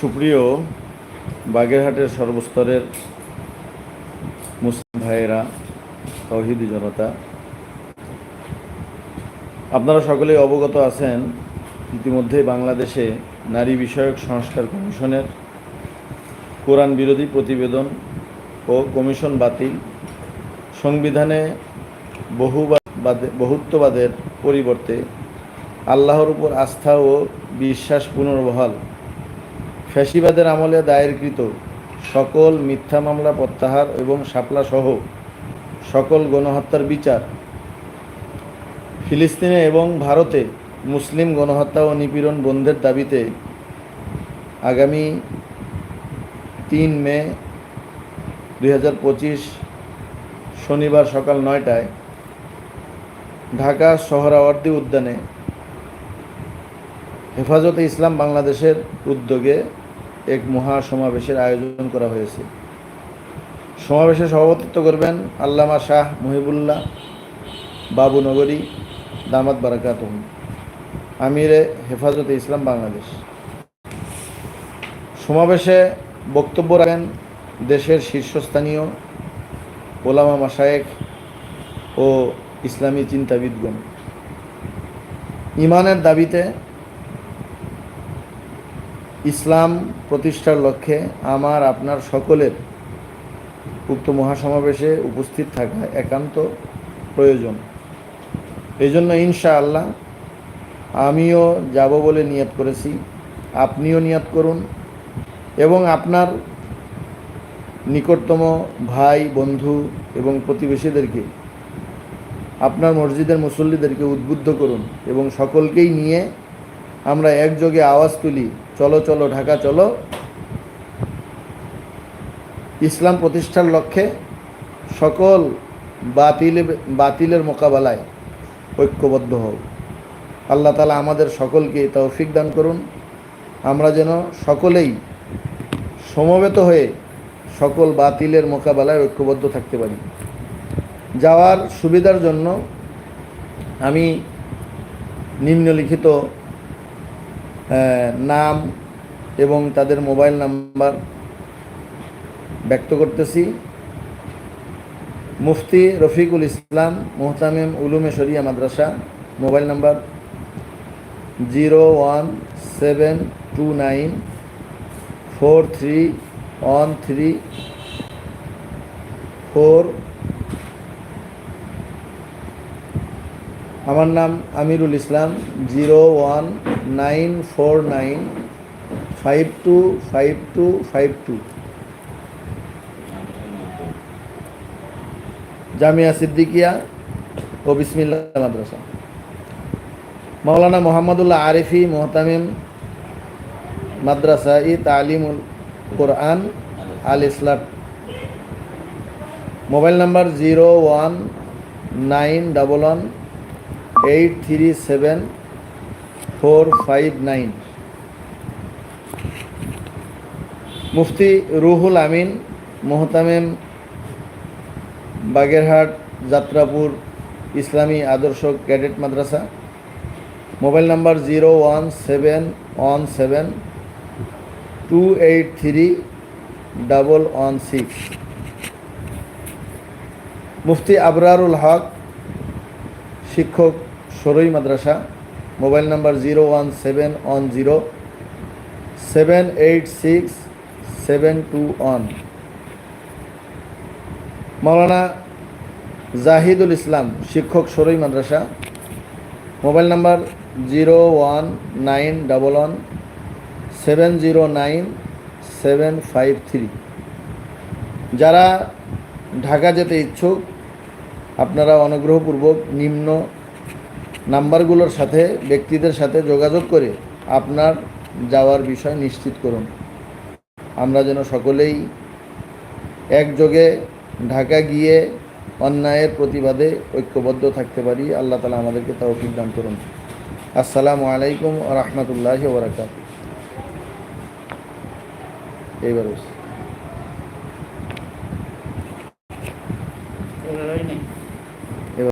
সুপ্রিয় বাগেরহাটের সর্বস্তরের মুসলিম ভাইয়েরা, তৌহিদি জনতা, আপনারা সকলেই অবগত আছেন ইতিমধ্যে বাংলাদেশে নারী বিষয়ক সংস্কার কমিশনের কোরআন বিরোধী প্রতিবেদন ও কমিশন বাতিল, সংবিধানে বহুবাদ বহুত্ববাদের পরিবর্তে আল্লাহর উপর আস্থা ও বিশ্বাস পুনর্বহাল ফ্যাসিবাদের আমলে দায়েরকৃত সকল মিথ্যা মামলা প্রত্যাহার এবং সহ সকল গণহত্যার বিচার ফিলিস্তিনে এবং ভারতে মুসলিম গণহত্যা ও নিপীড়ন বন্ধের দাবিতে আগামী তিন মে দু হাজার পঁচিশ শনিবার সকাল নয়টায় ঢাকা শহরাওয়ার্দী উদ্যানে হেফাজতে ইসলাম বাংলাদেশের উদ্যোগে এক মহা সমাবেশের আয়োজন করা হয়েছে। সমাবেশে সভাপতিত্ব করবেন আল্লামা শাহ মহিবুল্লাহ বাবু নগরী, দামাত বারাকাত আমিরে হেফাজতে ইসলাম বাংলাদেশ। সমাবেশে বক্তব্য রাখেন দেশের শীর্ষস্থানীয় ওলামা মাসায়েক ও ইসলামী চিন্তাবিদগণ। ইমানের দাবিতে ইসলাম প্রতিষ্ঠার লক্ষ্যে আমার, আপনার সকলের উক্ত মহাসমাবেশে উপস্থিত থাকা একান্ত প্রয়োজন। এই জন্য ইনশা আল্লাহ আমিও যাব বলে নিয়ত করেছি, আপনিও নিয়ত করুন এবং আপনার নিকটতম ভাই, বন্ধু এবং প্রতিবেশীদেরকে, আপনার মসজিদের মুসল্লিদেরকে উদ্বুদ্ধ করুন এবং সকলকেই নিয়ে আমরা একযোগে আওয়াজ তুলি। চলো চলো, ঢাকা, চলো। ইসলাম প্রতিষ্ঠার লক্ষ্যে সকল বাতিল, বাতিলের মোকাবেলায় ঐক্যবদ্ধ হোক আল্লাহ তালা আমাদের সকলকে তৌফিক দান করুন। আমরা যেন সকলেই সমবেত হয়ে সকল বাতিলের মোকাবেলায় ঐক্যবদ্ধ থাকতে পারি। যাওয়ার সুবিধার জন্য আমি নিম্নলিখিত নাম এবং তাদের মোবাইল নাম্বার ব্যক্ত করতেছি। মুফতি Rafiqul Islam মোহতামিম Ulume Sharia Madrasa, mobile number zero one seven two nine four three one three four আমার নাম Amirul Islam, zero one nine four nine five two five two five two. Jamia Siddiqia ও বিসমিল্লা মাদ্রাসা। Maulana Mohammadullah Arifi মোহতামিম Madrasa e Talimul Quran Al Islam. Mobile number zero one nine double one eight three seven four five nine Mufti Ruhul Amin, মোহতামিম, Bagerhat, Jatrapur, Islami Adarsha cadet Madrasa. Mobile number zero one seven one seven two eight three double one six Mufti Abrarul Haq, শিক্ষক Sorai Madrasa, mobile number zero one seven one zero, seven eight six seven two one. Maulana Jahidul Islam, শিক্ষক Sorai Madrasa, mobile number zero one nine double one seven zero nine seven five three. যারা ঢাকা যেতে ইচ্ছুক, আপনারা অনুগ্রহপূর্বক নিম্ন নাম্বারগুলোর সাথে ব্যক্তিদের সাথে যোগাযোগ করে আপনার যাওয়ার বিষয় নিশ্চিত করুন। আমরা যেন সকলেই একযোগে ঢাকা গিয়ে অন্যায়ের প্রতিবাদে ঐক্যবদ্ধ থাকতে পারি। আল্লাহ তালা আমাদেরকে তৌফিক দান করুন। আসসালামু আলাইকুম রহমতুল্লাহ বরাকাত এইবার